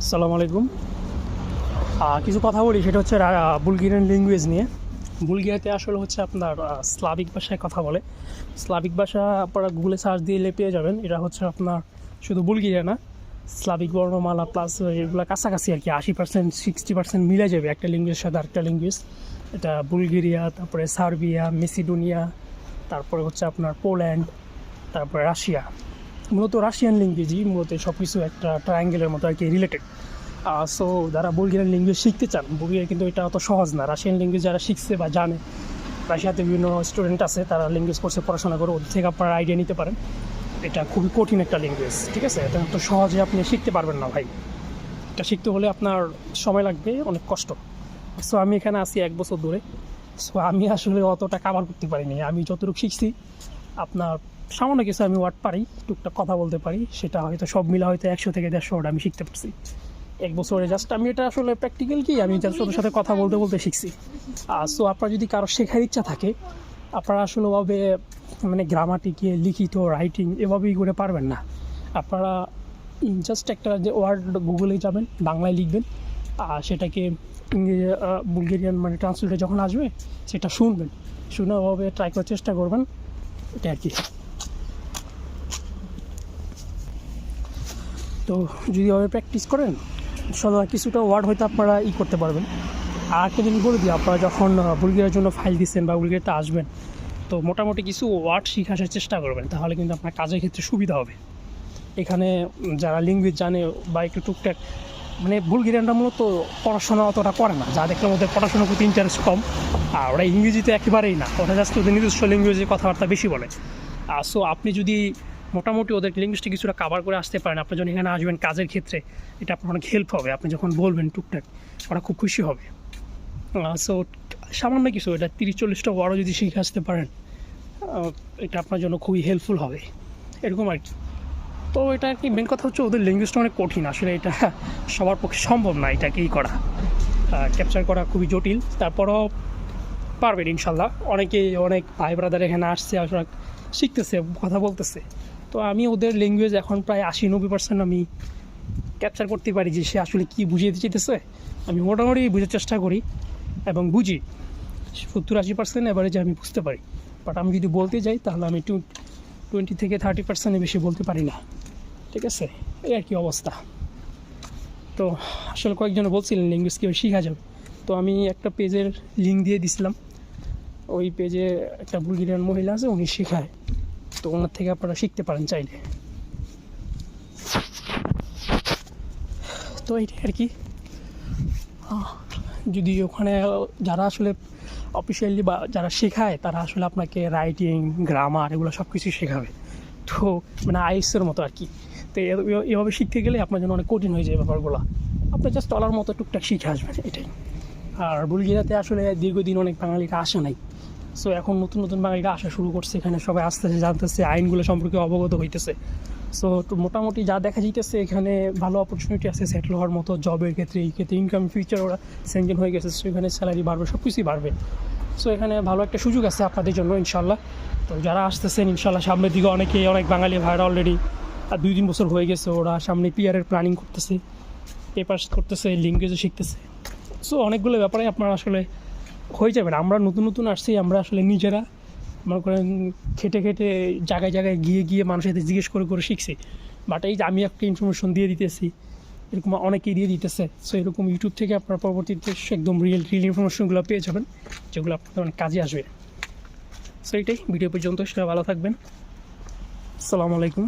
আসসালামু আলাইকুম। কিছু কথা বলি সেটা হচ্ছে বুলগেরিয়ান ল্যাঙ্গুয়েজ নিয়ে। বুলগেরিয়াতে আসলে হচ্ছে আপনার আহ, স্লাভিক ভাষায় কথা বলে। স্লাভিক ভাষা আপনারা গুগলে সার্চ দিলে পেয়ে যাবেন। এটা হচ্ছে আপনার শুধু বুলগেরিয়া না স্লাভিক বর্ণমালা প্লাস এগুলো কাছাকাছি আর কি আশি পার্সেন্ট সিক্সটি পার্সেন্ট মিলে যাবে একটা ল্যাঙ্গুয়েজের সাথে আরেকটা ল্যাঙ্গুয়েজ এটা বুলগেরিয়া তারপরে সার্বিয়া মেসিডোনিয়া তারপরে হচ্ছে আপনার পোল্যান্ড তারপরে রাশিয়া। মূলত রাশিয়ান ল্যাঙ্গুয়েজই মূলত সব কিছু একটা ট্রায়াঙ্গেলের মতো আর কি রিলেটেড সো যারা বুলগেরিয়ান ল্যাঙ্গুয়েজ শিখতে চান বুলগেরিয়া কিন্তু এটা অত সহজ না। রাশিয়ান ল্যাঙ্গুয়েজ যারা শিখছে বা জানে রাশিয়াতে বিভিন্ন স্টুডেন্ট আছে, তারা ল্যাঙ্গুয়েজ কোর্সে পড়াশোনা করে ওদের থেকে আপনারা আইডিয়া নিতে পারেন। এটা খুবই কঠিন একটা ল্যাঙ্গুয়েজ ঠিক আছে? এটা তো সহজে আপনি শিখতে পারবেন না ভাই। এটা শিখতে হলে আপনার সময় লাগবে, অনেক কষ্ট। সো আমি এখানে আছি এক বছর ধরে। সো আমি আসলে অতটা কাভার করতে পারিনি। আমি যতটুকু শিখছি আপনার সামান্য কিছু আমি ওয়ার্ড পারি, টুকটাক কথা বলতে পারি, সেটা হয়তো সব মিলে হয়তো একশো থেকে দেড়শো ওয়ার্ড আমি শিখতে পারছি। এক বছরে জাস্ট আমি এটা আসলে প্র্যাকটিক্যাল কি? আমি জাস্ট ওদের সাথে কথা বলতে বলতে শিখছি। সো আপনার যদি কারও শেখার ইচ্ছা থাকে, আপনারা আসলে ওভাবে মানে গ্রামাটিকে লিখিত রাইটিং এভাবেই করে পারবেন না। আপনারা জাস্ট একটা যে ওয়ার্ড গুগলে যাবেন, বাংলায় লিখবেন, আর সেটাকে ইংরেজি বুলগেরিয়ান মানে ট্রান্সলেটে যখন আসবে, সেটা শুনবেন। শুনে ওভাবে ট্রাই করার চেষ্টা করবেন। এটা আর কি। তো যদি ওভাবে প্র্যাকটিস করেন সদা কিছুটা ওয়ার্ড হয়তো আপনারা ই করতে পারবেন। আর একটা জিনিস বলে দিই, আপনারা যখন বুলগেরিয়ার জন্য ফাইল দিচ্ছেন বা বুলগেরিয়াতে আসবেন, তো মোটামুটি কিছু ওয়ার্ড শিখে আসার চেষ্টা করবেন, তাহলে কিন্তু আপনার কাজের ক্ষেত্রে সুবিধা হবে। এখানে যারা ল্যাঙ্গুয়েজ জানে বা একটু টুকটাক মানে বুলগেরিয়ানরা মূলত পড়াশোনা অতটা করে না। যা দেখলাম ওদের পড়াশোনার প্রতি ইন্টারেস্ট কম, আর ওরা ইংরেজিতে একেবারেই না। ওরা জাস্ট ওদের নিজস্ব ল্যাঙ্গুয়েজে কথাবার্তা বেশি বলে। সো আপনি যদি মোটামুটি ওদের ল্যাঙ্গুয়েজটা কিছুটা কাভার করে আসতে পারেন, আপনি যখন এখানে আসবেন কাজের ক্ষেত্রে, এটা আপনার অনেক হেল্প হবে। আপনি যখন বলবেন টুকটাক, ওরা খুব খুশি হবে। সো সামান্য কিছু, এটা তিরিশ চল্লিশটা ওয়ার্ডও যদি শিখে আসতে পারেন এটা আপনার জন্য খুবই হেল্পফুল হবে। এরকম আর কি। তো এটা আর কি মেন কথা হচ্ছে ওদের ল্যাঙ্গুয়েজটা অনেক কঠিন। আসলে এটা সবার পক্ষে সম্ভব না এটাকে ই করা ক্যাপচার করা খুবই জটিল। তারপরও পারবেন ইনশাল্লাহ। অনেকেই অনেক ভাই ব্রাদার এখানে আসছে, আসলে শিখতেছে, কথা বলতেছে। তো আমি ওদের ল্যাঙ্গুয়েজ এখন প্রায় আশি নব্বই পার্সেন্ট আমি ক্যাপচার করতে পারি যে সে আসলে কী বুঝিয়ে দিতে চাইতেছে। আমি মোটামুটি বুঝার চেষ্টা করি এবং বুঝি। সত্তর আশি পার্সেন্ট অ্যাভারেজে আমি বুঝতে পারি। বাট আমি যদি বলতে যাই, তাহলে আমি টু টোয়েন্টি থেকে থার্টি পার্সেন্টের বেশি বলতে পারি না। ঠিক আছে? এই আর কি অবস্থা। তো আসলে কয়েকজনে বলছিলেন ল্যাঙ্গুয়েজ কীভাবে শেখা যাবে। তো আমি একটা পেজের লিঙ্ক দিয়ে দিছিলাম। ওই পেজে একটা বুলগেরিয়ান মহিলা আছে, উনি শেখায়। তো ওনার থেকে আপনারা শিখতে পারেন চাইলে। তো এইটাই আর কি। যদি ওখানে যারা আসলে অফিসিয়ালি বা যারা শেখায়, তারা আসলে আপনাকে রাইটিং গ্রামার এগুলো সব কিছুই শেখাবে। তো মানে আইসের মতো আর কি তো এভাবে শিখতে গেলে আপনার জন্য অনেক কঠিন হয়ে যায় ব্যাপারগুলো। আপনি জাস্ট টলার মতো টুকটাক শিখে আসবেন, এটাই। আর বুলগেরিয়াতে আসলে দীর্ঘদিন অনেক বাঙালিরা আসে নাই। সো এখন নতুন নতুন বাঙালিরা আসা শুরু করছে, এখানে সবাই আস্তে আস্তে জানতেছে, আইনগুলো সম্পর্কে অবগত হইতেছে। সো মোটামুটি যা দেখা যাইতেছে, এখানে ভালো অপরচুনিটি আছে সেটেল হওয়ার মতো জবের ক্ষেত্রে, এই ক্ষেত্রে ইনকাম ফিউচার ওরা সেঞ্জন হয়ে গেছে সো এখানে স্যালারি বাড়বে সব কিছুই বাড়বে। সো এখানে ভালো একটা সুযোগ আছে আপনাদের জন্য ইনশাল্লাহ তো যারা আসতেছেন ইনশাল্লাহ সামনের দিকে অনেকে অনেক বাঙালি ভাইরা অলরেডি আর দুই তিন বছর হয়ে গেছে, ওরা সামনে পিয়ারের প্ল্যানিং করতেছে পেপার্স করতেছে ল্যাঙ্গুয়েজও শিখতেছে। সো অনেকগুলো ব্যাপারে আপনারা আসলে হয়ে যাবেন। আমরা নতুন নতুন আসছি, আমরা আসলে নিজেরা মনে করেন খেটে খেটে জায়গায় জায়গায় গিয়ে গিয়ে মানুষের সাথে জিজ্ঞেস করে করে শিখছে। বাট এই যে আমি একটা ইনফরমেশন দিয়ে দিতেছি, এরকম অনেকেই দিয়ে দিতেছে। সো এরকম ইউটিউব থেকে আপনার পরবর্তীতে একদম রিয়েল রিয়েল ইনফরমেশনগুলো পেয়ে যাবেন, যেগুলো আপনাদের অনেক কাজে আসবে। সো এটাই ভিডিও পর্যন্ত সেটা ভালো থাকবেন। আসসালামু আলাইকুম।